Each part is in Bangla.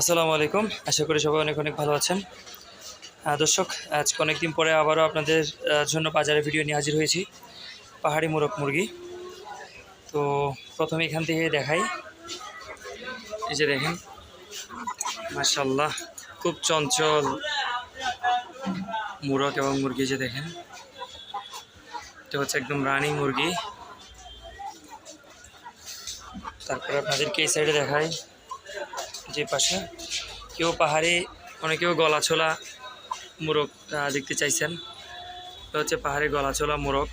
আসসালামু আলাইকুম। আশা করি সবাই অনেক অনেক ভালো আছেন। দর্শক, আজকে অনেকদিন পরে আবারও আপনাদের জন্য বাজারে ভিডিও নিয়ে হাজির হয়েছি। পাহাড়ি মোরগ মুরগি। তো প্রথমে এখান থেকে দেখাই। এই যে দেখেন। মাশাল্লাহ খুব চঞ্চল মুরগ এবং মুরগি যে দেখেন। এটা হচ্ছে একদম রানী মুরগি। তারপরে আপনাদেরকে এই সাইডে দেখাই। যে পাশে কেউ পাহাড়ে, অনেকেও গলাছোলা মোরগ দেখতে চাইছেন। এটা হচ্ছে পাহাড়ে গলাছোলা মোরগ।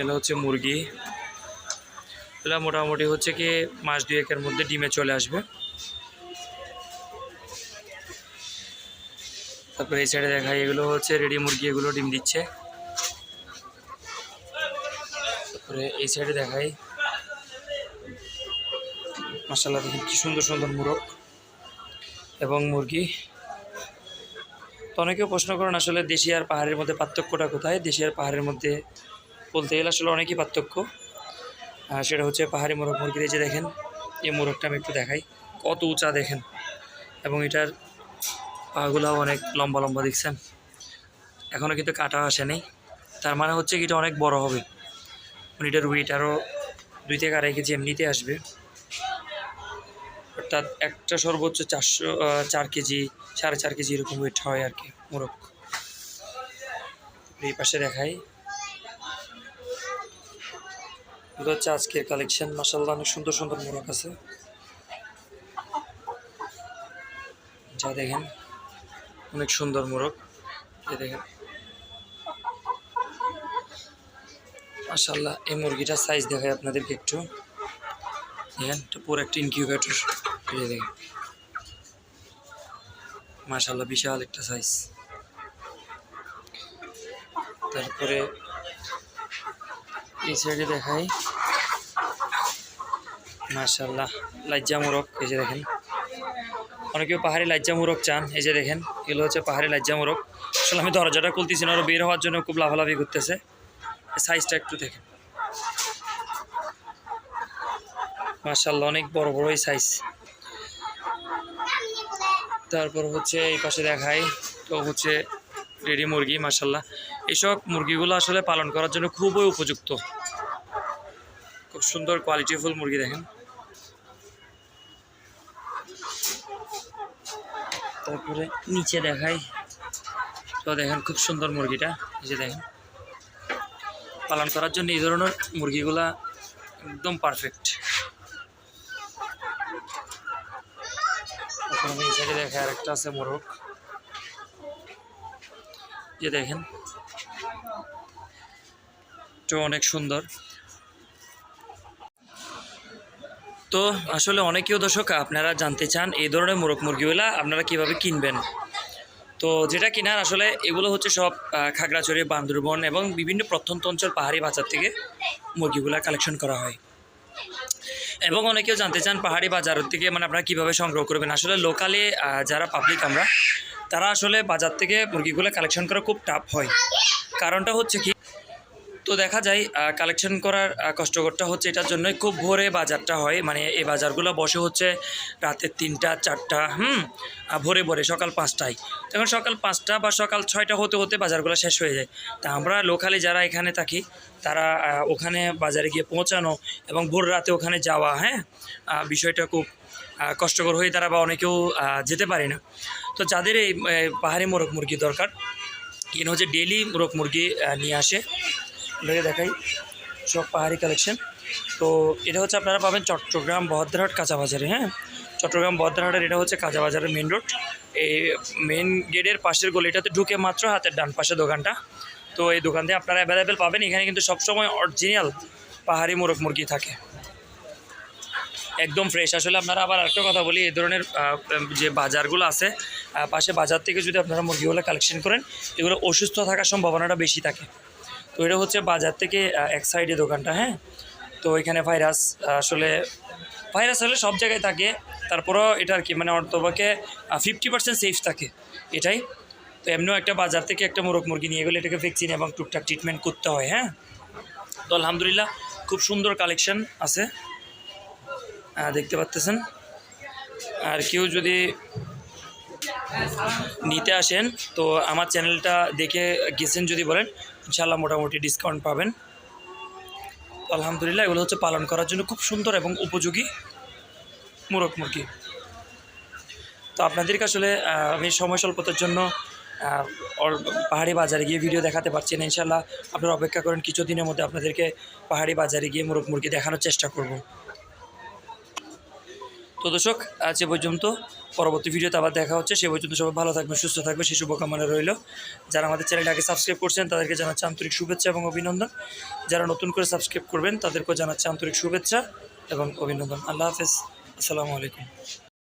এটা হচ্ছে মুরগি। এগুলো মোটামুটি হচ্ছে কি মাস দুয়েকের মধ্যে ডিমে চলে আসবে। তারপরে এই সাইডে দেখাই, এগুলো হচ্ছে রেডি মুরগি, এগুলো ডিম দিচ্ছে। তারপরে এই সাইডে দেখাই মাসাল্লাহ দেখেন কি সুন্দর সুন্দর মুরগ এবং মুরগি। তো অনেকেও প্রশ্ন করেন, আসলে দেশি আর পাহাড়ের মধ্যে পার্থক্যটা কোথায়? দেশি আর পাহাড়ের মধ্যে বলতে গেলে আসলে অনেকই পার্থক্য। সেটা হচ্ছে পাহাড়ি মোরগ, মুরগির যে দেখেন, এই মোরগটা আমি একটু দেখাই। কত উঁচা দেখেন। এবং এটার পাগুলাও অনেক লম্বা লম্বা, দেখছেন? এখনও কিন্তু কাটা আসেনি তার মানে হচ্ছে কি এটা অনেক বড় হবে। মানে এটার ওয়েট আরও দুই থেকে আড়াই কেজি এমনিতে আসবে। অর্থাৎ একটা সর্বোচ্চ চারশো চার কেজি, সাড়ে চার কেজি এরকম ওয়েট হয় আর কি মোরগ। এই পাশে দেখাই। এগুলো হচ্ছে আজকের কালেকশন মাসাল্লাহ অনেক সুন্দর সুন্দর মোরগ আছে। যা দেখেন, অনেক সুন্দর মোরগ। দেখেন। মাসাল্লাহ এই মুরগিটার সাইজ দেখাই আপনাদেরকে একটু। দেখেন পুরো একটা ইনকিউবেটর মাশাল্লাহ বিশাল একটা সাইজ তারপরে এই সাইডে দেখাই। মাশাল্লাহ লাজ্জা মোরক এই যে দেখেন। অনেকেও পাহাড়ি লাজ্জা মোরক চান, এই যে দেখেন, এগুলো হচ্ছে পাহাড়ি লাজ্জা মোরক আসলে আমি দরজাটা খুলতেছি না ওরা বের হওয়ার জন্য খুব লাভালাভি করতেছে। সাইজটা একটু দেখেন। মার্শাল্লাহ অনেক বড় বড় এই সাইজ তারপর হচ্ছে এই পাশে দেখাই, তো হচ্ছে রেডি মুরগি মার্শাল্লাহ এইসব মুরগিগুলো আসলে পালন করার জন্য খুবই উপযুক্ত। খুব সুন্দর কোয়ালিটিফুল মুরগি দেখেন। তারপরে নিচে দেখাই, তো দেখেন খুব সুন্দর মুরগিটা যে দেখেন। পালন করার জন্য এই ধরনের মুরগিগুলা একদম পারফেক্ট সাইডে দেখে আরেকটা আছে মোরগ। যে দেখেন। তো অনেক সুন্দর। তো আসলে অনেকেও দর্শক, আপনারা জানতে চান এই ধরনের মোরগ মুরগিগুলা আপনারা কীভাবে কিনবেন? তো যেটা কেনার আসলে এগুলো হচ্ছে সব খাগড়াছড়ি, বান্দরবন এবং বিভিন্ন প্রত্যন্ত অঞ্চল পাহাড়ি বাজার থেকে মুরগিগুলা কালেকশন করা হয়। এবং অনেকেও জানতে চান পাহাড়ি বাজার থেকে মানে আপনারা কীভাবে সংগ্রহ করবেন। আসলে লোকালে যারা পাবলিক আমরা, তারা আসলে বাজার থেকে মুরগিগুলো কালেকশন করা খুব টাফ হয়। কারণটা হচ্ছে কি তো দেখা যায় কালেকশন করার কষ্টকরটা হচ্ছে এটার জন্যই খুব ভোরে বাজারটা হয়। মানে এই বাজারগুলো বসে হচ্ছে রাতের তিনটা, চারটা, হুম ভোরে ভোরে সকাল পাঁচটায়। তখন সকাল পাঁচটা বা সকাল ছয়টা হতে হতে বাজারগুলো শেষ হয়ে যায়। তা আমরা লোকালি যারা এখানে থাকি, তারা ওখানে বাজারে গিয়ে পৌঁছানো এবং ভোর রাতে ওখানে যাওয়া হ্যাঁ বিষয়টা খুব কষ্টকর হয়ে তারা বা অনেকেও যেতে পারে না। তো যাদের এই পাহাড়ি মোরগ মুরগি দরকার এখানে হচ্ছে ডেলি মোরগ মুরগি নিয়ে আসে। আপনাকে দেখাই সব পাহাড়ি কালেকশন তো এটা হচ্ছে আপনারা পাবেন চট্টগ্রাম বহদ্রহাট কাঁচা বাজারে হ্যাঁ? চট্টগ্রাম বহদ্রহাটের এটা হচ্ছে কাঁচা বাজারের মেন রোড এই মেন গেটের পাশের গলিটাতে ঢুকে মাত্র হাতের ডান পাশে দোকানটা। তো এই দোকান থেকে আপনারা অ্যাভেলেবেল পাবেন। এখানে কিন্তু সবসময় অরিজিনাল পাহাড়ি মোরগ মুরগি থাকে। একদম ফ্রেশ আসলে আপনারা আবার আরেকটা কথা বলি, এই ধরনের যে বাজারগুলো আছে পাশে বাজার থেকে যদি আপনারা মুরগিগুলো কালেকশন করেন, এগুলো অসুস্থ থাকার সম্ভাবনাটা বেশি থাকে। তো এটা হচ্ছে বাজার থেকে এক সাইডে দোকানটা হ্যাঁ? তো এখানে ভাইরাস আসলে ভাইরাস হলে সব জায়গায় থাকে, তারপরেও এটা আর কি মানে অর্থপক্ষে ফিফটি পার্সেন্ট সেফ থাকে এটাই। তো এমনিও একটা বাজার থেকে একটা মোরগ মুরগি নিয়ে গেলে এটাকে ভ্যাকসিন এবং টুকটাক ট্রিটমেন্ট করতে হয় হ্যাঁ? তো আলহামদুলিল্লাহ, খুব সুন্দর কালেকশন আছে। দেখতে পাচ্তেছেন। আর কেউ যদি নিতে আসেন, তো আমার চ্যানেলটা দেখে গেছেন যদি বলেন ইনশাল্লাহ মোটামুটি ডিসকাউন্ট পাবেন। আলহামদুলিল্লাহ এগুলো হচ্ছে পালন করার জন্য খুব সুন্দর এবং উপযোগী মুরগ মুরগি। তো আপনাদেরকে আসলে আমি সময় স্বল্পতার জন্য পাহাড়ি বাজারে গিয়ে ভিডিও দেখাতে পারছি না। ইনশাল্লাহ আপনারা অপেক্ষা করেন কিছু দিনের মধ্যে আপনাদেরকে পাহাড়ি বাজারে গিয়ে মোরগ মুরগি দেখানোর চেষ্টা করব। তো দর্শক, আজ এ পর্যন্ত। পরবর্তী ভিডিওতে আবার দেখা হচ্ছে। সে পর্যন্ত সবাই ভালো থাকবে সুস্থ থাকবে সেই শুভকামনা রইল। যারা আমাদের চ্যানেলটাকে সাবস্ক্রাইব করছেন, তাদেরকে জানাচ্ছি আন্তরিক শুভেচ্ছা এবং অভিনন্দন। যারা নতুন করে সাবস্ক্রাইব করবেন, তাদেরকেও জানাচ্ছি আন্তরিক শুভেচ্ছা এবং অভিনন্দন। আল্লাহ হাফেজ। আসসালামু আলাইকুম।